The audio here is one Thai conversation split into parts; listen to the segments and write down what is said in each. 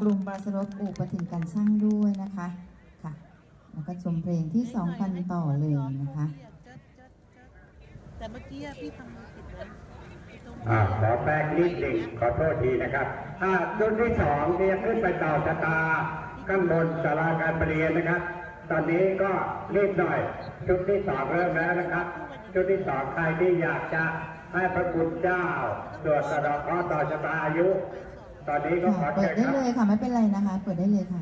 กลุ่มบาสรบอู่ปถิ่นการช่างด้วยนะคะค่ะแล้วก็ชมเพลงที่ 2,000 ต่อเลยนะคะ แต่เมื่อกี้อะพี่ทำมือผิดนะอ่าขอแป๊กนิดหนึ่งขอโทษทีนะครับอ่าจุดที่สองเนี่ยขึ้นไปต่อชะตา ข้างบนศาลาการประเรียนนะครับ ตอนนี้ก็รีบหน่อยชุดที่สองเริ่มแล้วนะครับชุดที่สองใครที่อยากจะให้พระคุณเจ้าตรวจสอกเคราต่อชะตาอายุ ตอนนี้ก็ขอค่ะเปิดได้เชิญครับ เลยค่ะ ไม่เป็นไรนะคะ เปิดได้เลยค่ะ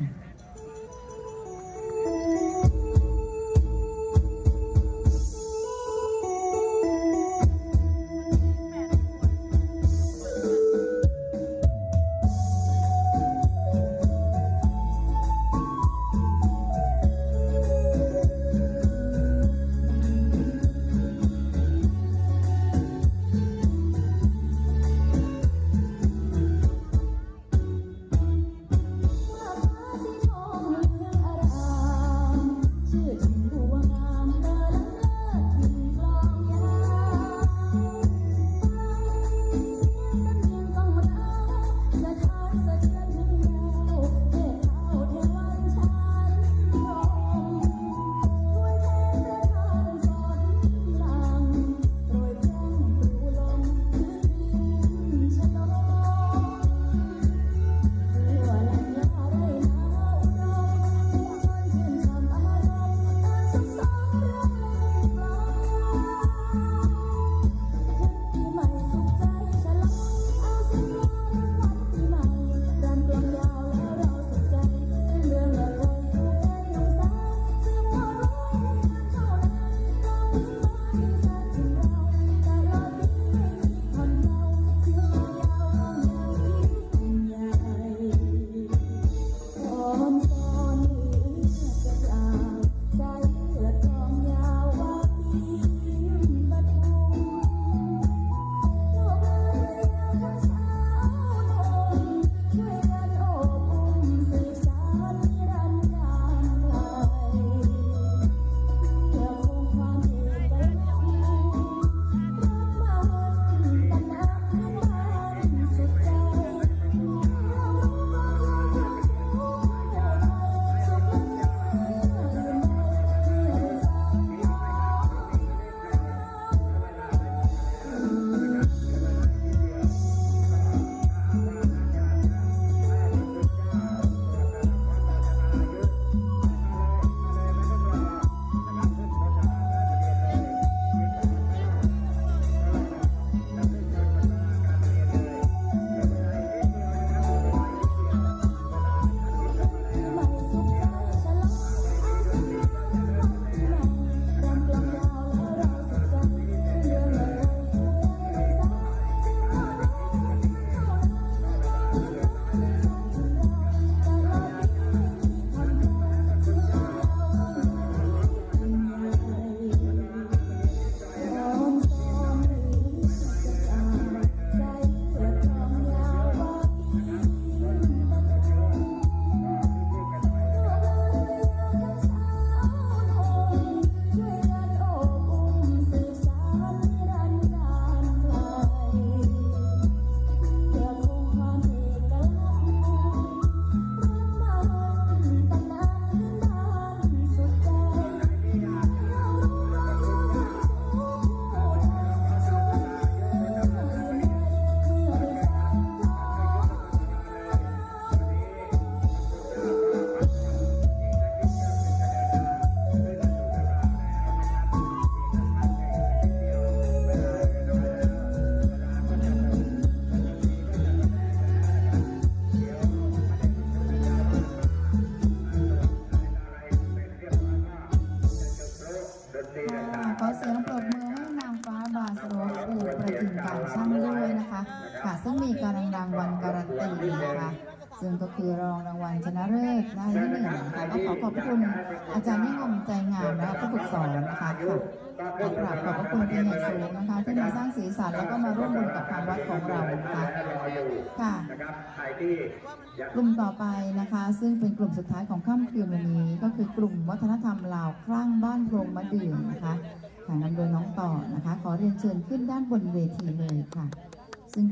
ขอเสียงปรบมือให้นางฟ้าบาสโรปูประทินการช่างด้วยนะคะค่ะซึ่งมีการดังวันการันตีนะคะ ซึ่งก็คือรองรางวัลชนะเลิศได้ที่หนึ่งนะคะก็ขอขอบคุณอาจารย์นิยมใจงามและผู้ฝึกสอนนะคะค่ะขอกราบขอบพระคุณเป็นอย่างสูงนะคะที่มาสร้างสีสันแล้วก็มาร่วมบุญกับทางวัดของเรานะคะค่ะนะครับใครที่อยากลุ่มต่อไปนะคะ ซึ่งเป็นกลุ่มสุดท้ายของค่ำคืนวันนี้ ก็คือกลุ่มวัฒนธรรมลาวคลั่งบ้านโพรงมะเดื่อนะคะค่ะนำโดยน้องต่อนะคะ ขอเรียนเชิญขึ้นด้านบนเวทีเลยค่ะ ซึ่ง